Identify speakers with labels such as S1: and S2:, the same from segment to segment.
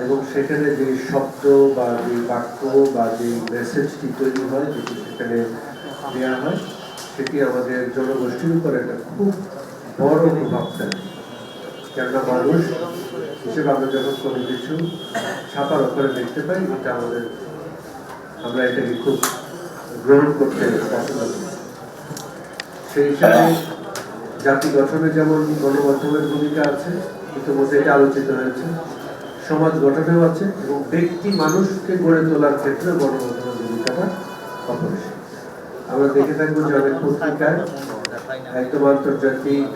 S1: এবং সেখানে যে শব্দ বা যে বাক্য বা যে মেসেজটি তৈরি হয়, যেটি সেখানে দেওয়া হয়, সেটি আমাদের জনগোষ্ঠীর উপর একটা খুব বড় প্রভাব ফেলে। কেননা মানুষ, হিসেবে আমরা যখন কোনো কিছু ছাপার অক্ষরে দেখতে পাই, এটা আমাদের, আমরা এটাকে খুব গ্রহণ করতে পছন্দ করি। সেই হিসাবে জাতি গঠনে যেমন গণমাধ্যমের ভূমিকা আছে, ইতিমধ্যে এটা আলোচিত হয়েছে। সমাজ গঠনেও আছে এবং ব্যক্তি মানুষকে গড়ে তোলার ক্ষেত্রে গণমাধ্যমের ভূমিকাটা অপরিসীম আমরা দেখে থাকব যে অনেক পত্রিকায় একদম আন্তর্জাতিক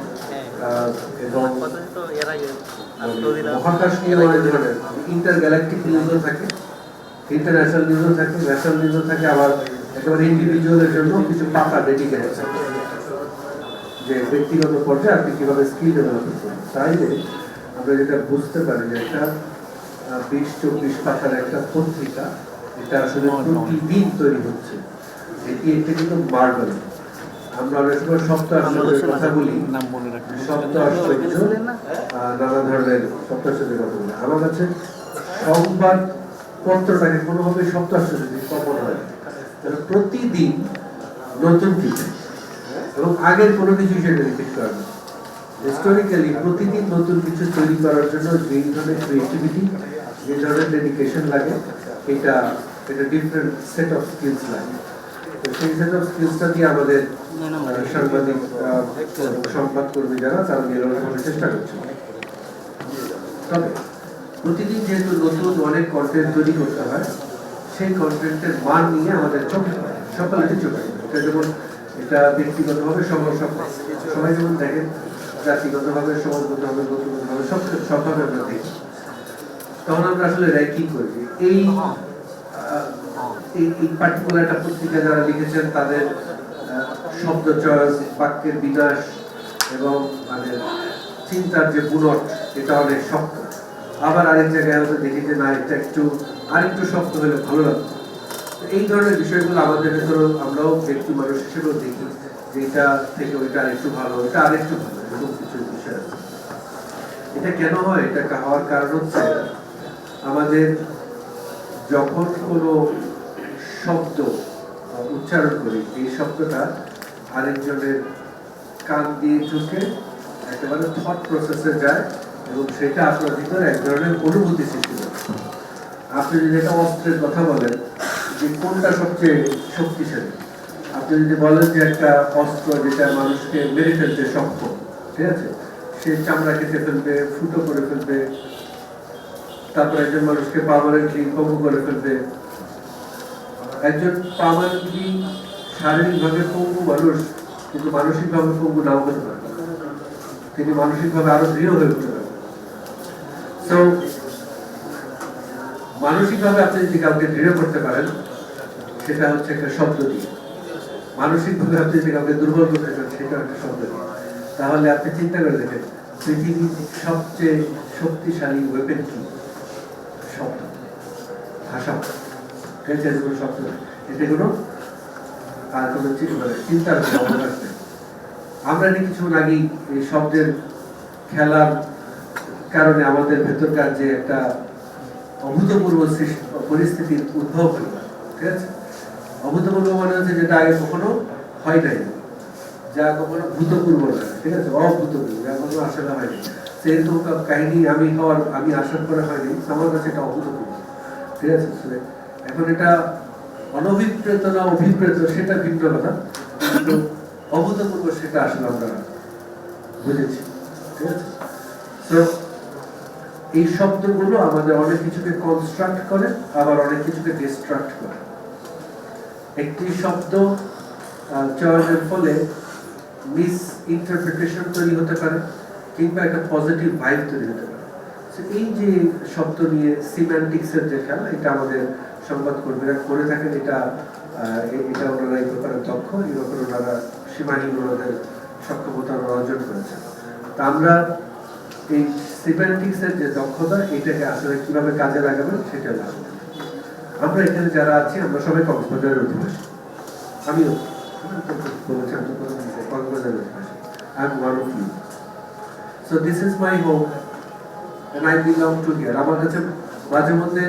S1: এবং মহাকাশ নিয়ে অনেক ধরনের ইন্টার গ্যালাকটিক নিউজও থাকে, ইন্টারন্যাশনাল নিউজও থাকে, ন্যাশনাল নিউজও থাকে, আবার একেবারে ইন্ডিভিজুয়ালের জন্য কিছু পাতা ডেডিকেটেড থাকে। যে ব্যক্তিগত পর্যায়ে আপনি কীভাবে স্কিল ডেভেলপ করবেন তাই আমরা যেটা বুঝতে পারি যে একটা বিশ চব্বিশ পাতার একটা পত্রিকা এটা আসলে প্রতিদিন তৈরি হচ্ছে। এটি একটা কিন্তু মার্বেল। আমরা অনেক সময় সপ্তাহ কথা বলি। সপ্তাহ নানা ধরনের সপ্তাহ আশ্চর্যের কথা বলি। আমার কাছে সংবাদ পত্রটাকে কোনোভাবে সপ্তাহ আশ্চর্য কমন হয় কারণ প্রতিদিন নতুন কিছু। এবং আগের কোনো কিছু সেটা রিপিট করে হিস্টোরিক্যালি প্রতিদিন নতুন কিছু তৈরি করার জন্য যে ধরনের ক্রিয়েটিভিটি যে ধরনের ডেডিকেশন লাগে এটা এটা ডিফারেন্ট সেট অফ স্কিলস লাগে। তো সেই সেট অফ স্কিলসটা দিয়ে আমাদের সাংবাদিক আহ, এবং সংবাদকর্মী যারা তারা নির্মাণ করার চেষ্টা করছে তবে প্রতিদিন যেহেতু নতুন অনেক কন্টেন্ট তৈরি করতে হয় সেই কন্টেন্টের মান নিয়ে আমাদের চোখে পড়ে, সকালে চোখে যেমন এটা ব্যক্তিগতভাবে সবার সব সবাই যেমন দেখেন জাতিগতভাবে, সমাজগতভাবে নতুনভাবে সব সবভাবে আমরা দেখি। তখন আমরা আসলে র্যাঙ্কিং করি? এই এই পার্টিকুলার একটা পত্রিকা যারা লিখেছেন, তাদের শব্দ চয়েস, বাক্যের বিনাশ এবং মানে চিন্তার যে বুনট, এটা অনেক শক্ত। আবার আরেক জায়গায় হয়তো দেখি যে, না, এটা একটু, আরেকটু শক্ত হলে ভালো লাগতো। এই ধরনের বিষয়গুলো আমাদের ভেতরেও আমরাও ব্যক্তি মানুষ হিসেবেও দেখি। এটা থেকে ওইটা আরেকটু ভালো এটা আরেকটু ভালো, এরকম কিছু বিষয় এটা কেন হয়? এটা হওয়ার কারণ হচ্ছে আমাদের যখন কোনো শব্দ উচ্চারণ করি, এই শব্দটা আরেকজনের কান দিয়ে ঢুকে একেবারে থট প্রসেসে যায় এবং সেটা আপনার ভিতরে এক ধরনের অনুভূতি সৃষ্টি করে। আপনি যদি এটা অস্ত্রের কথা বলেন যে কোনটা সবচেয়ে শক্তিশালী? আপনি যদি বলেন যে একটা অস্ত্র যেটা মানুষকে মেরে ফেলতে সক্ষম ঠিক আছে? সে চামড়া কেটে ফেলবে ফুটো করে ফেলবে তারপর একজন মানুষকে পার্মানেন্টলি পঙ্গু করে ফেলবে? একজন পার্মানেন্টলি শারীরিকভাবে পঙ্গু মানুষ কিন্তু মানসিকভাবে পঙ্গু নাও হতে পারে? তিনি মানসিকভাবে আরও দৃঢ় হয়ে উঠতে পারেন So, মানসিকভাবে আপনি যদি কাউকে দৃঢ় করতে পারেন সেটা হচ্ছে একটা শব্দ দিয়ে। মানসিকভাবে আপনি যদি কাউকে দুর্বল করতে চান সেটা একটা শব্দ তাহলে আপনি চিন্তা করে দেখেন, পৃথিবীর সবচেয়ে শক্তিশালী ওয়েপেন কি? শব্দ। ভাষা। এর কোনো শব্দ। নেই। কোনো আর কোনো মানে চিন্তার আমরা নাকি কিছুক্ষণ আগেই এই শব্দের খেলার কারণে আমাদের ভেতরকার যে একটা অভূতপূর্ব পরিস্থিতির উদ্ভব হলো, ঠিক আছে? অভূতপূর্ব মানে হচ্ছে যেটা আগে কখনো হয় নাই যা কখনো ভূতপূর্ব না, ঠিক আছে? অভূতপূর্ব, যা কখনো আসলে হয়নি। সেরকম কাহিনী আমি হওয়ার, আমি আশা করা হয়নি আমার কাছে এটা অভূতপূর্ব, ঠিক আছে? এখন এটা অনভিপ্রেত না অভিপ্রেত, সেটা ভিন্ন কথা, কিন্তু অভূতপূর্ব সেটা আসলে আমরা বুঝেছি এই শব্দগুলো আমাদের অনেক কিছুকে কনস্ট্রাক্ট করে, আবার অনেক কিছুকে ডিস্ট্রাক্ট করে। একটি শব্দ চয়নের ফলে মিস ইন্টারপ্রিটেশন তৈরি হতে পারে কিংবা একটা পজিটিভ ভাইব তৈরি হতে পারে। এই যে শব্দ নিয়ে সিম্যান্টিক্সের যে খেলা, এটা আমাদের সংবাদকর্মীরা করে থাকেন। এটা এটা ওনারা এই ব্যাপারে দক্ষ। এই ব্যাপারে ওনারা সীমাহীন ওনাদের সক্ষমতা অর্জন করেছেন। তা আমরা এই সিমেন্টিক্সের যে দক্ষতা, এটাকে আসলে কীভাবে কাজে লাগাবেন, সেটা লাগবে আমরা এখানে যারা আছি আমরা সবাই কক্সবাজারের অধিবাসী। আমিও। কক্সবাজারের অধিবাসী। I am one of you so this is my home and I belong to here আমার কাছে মাঝে মধ্যে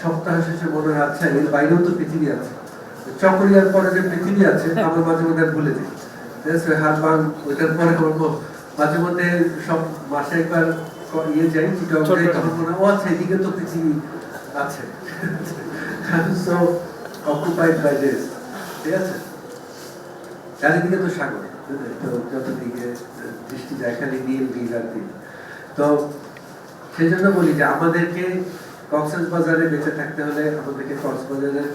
S1: সপ্তাহ শেষে মনে হয় আচ্ছা এর বাইরেও তো পৃথিবী আছে। চকরিয়ার পরে যে পৃথিবী আছে আমার মাঝে মধ্যে ভুলে যাই। হারবাং ওইটার পরে আমার মাঝে মধ্যে সব মাসে একবার ইয়ে যাই যাই তখন মনে হয় ও আচ্ছা এদিকে তো পৃথিবী। দিস ঠিক আছে? চারিদিকে তো সাগর যতদিকে দৃষ্টি নীল আর তো সেই জন্য বলি যে আমাদেরকে বেঁচে থাকতে হলে আমাদেরকে কক্সবাজারের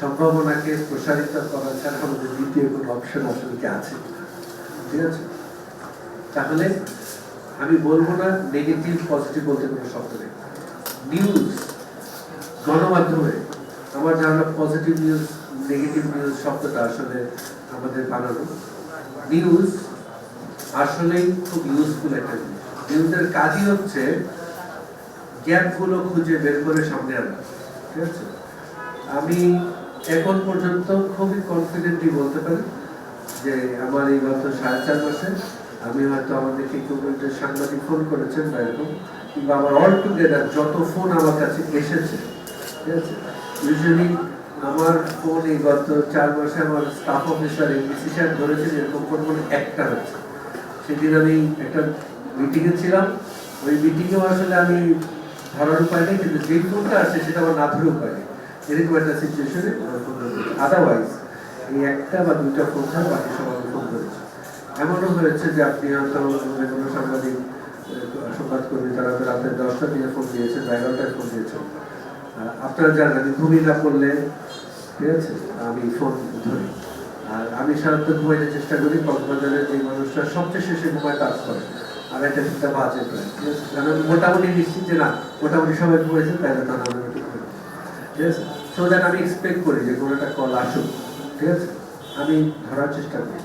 S1: সম্ভাবনাকে প্রসারিত করা ছাড়া আমাদের দ্বিতীয় কোনো অপশন আসলে কি আছে? ঠিক আছে? তাহলে আমি বলব না নেগেটিভ পজিটিভ বলতে কোনো শব্দ নেই। নিউজ গণমাধ্যমে আমার ধারণা পজিটিভ নিউজ নেগেটিভ নিউজ শব্দটা আসলে আমাদের বানানো। নিউজ আসলেই খুব ইউজফুল একটা নিউজের কাজই হচ্ছে গ্যাপগুলো খুঁজে বের করে সামনে আনা, ঠিক আছে? আমি এখন পর্যন্ত খুবই কনফিডেন্টলি বলতে পারি যে আমার এই গত সাড়ে চার মাসে আমি হয়তো আমাদেরকে কেউ একটা সাংবাদিক ফোন করেছেন বা এরকম, কিংবা আমার অল টুগেদার যত ফোন আমার কাছে এসেছে ঠিক আছে ইউজুয়ালি আমার ফোন এই গত চার মাসে আমার স্টাফ অফিসার এমবিসি সাহেব ধরেছেন এরকম ফোন মনে একটা হচ্ছে। সেদিন আমি একটা মিটিংয়ে ছিলাম। ওই মিটিংয়েও আসলে আমি ধরার উপায় নেই কিন্তু যেই ফোনটা আসছে সেটা আমার না ধরে উপায় নেই। এরকম একটা সিচুয়েশনে আদারওয়াইজ এই একটা বা দুইটা ফোন ছাড়া বাকি সব আমি ফোন করেছি এমনও হয়েছে যে আপনি হয়তো কোনো সাংবাদিক আহ, সংবাদকর্মী তারা হয়তো রাতে দশটা দিয়ে ফোন দিয়েছেন বা এগারোটায় ফোন দিয়েছেন আহ, আপনারা জানেন আমি ঘুমিয়ে না ঠিক আছে, আমি ফোন ধরি। আর আমি সাধারণত ঘুমাইতে চেষ্টা করি, কক্সবাজারের যে মানুষটা সবচেয়ে শেষে ঘুমায় কাজ করে। আর একটা চিন্তা বাজে প্রায়, ঠিক আছে? মোটামুটি নিশ্চিত যে না, মোটামুটি সবাই ঘুমাইছে তাহলে তখন আমি ঠিক আছে? সো দ্যাট আমি এক্সপেক্ট করি যে কোনো একটা কল আসুক, ঠিক আছে? আমি ধরার চেষ্টা করি।